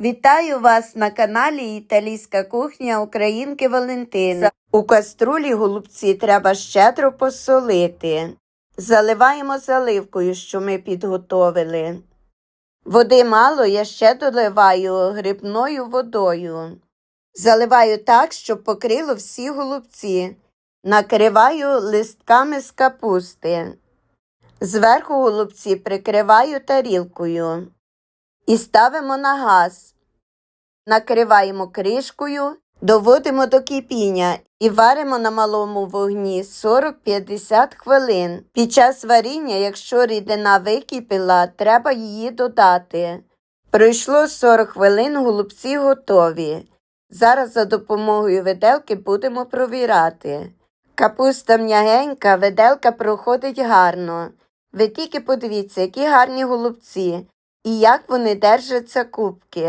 Вітаю вас на каналі Італійська кухня Українки Валентини. У каструлі голубці треба щедро посолити. Заливаємо заливкою, що ми підготовили. Води мало, я ще доливаю грибною водою. Заливаю так, щоб покрило всі голубці. Накриваю листками з капусти. Зверху голубці прикриваю тарілкою і ставимо на газ. Накриваємо кришкою, доводимо до кипіння і варимо на малому вогні 40-50 хвилин. Під час варіння, якщо рідина википіла, треба її додати. Пройшло 40 хвилин, голубці готові. Зараз за допомогою виделки будемо провірати. Капуста м'ягенька, виделка проходить гарно. Ви тільки подивіться, які гарні голубці і як вони держаться кубки.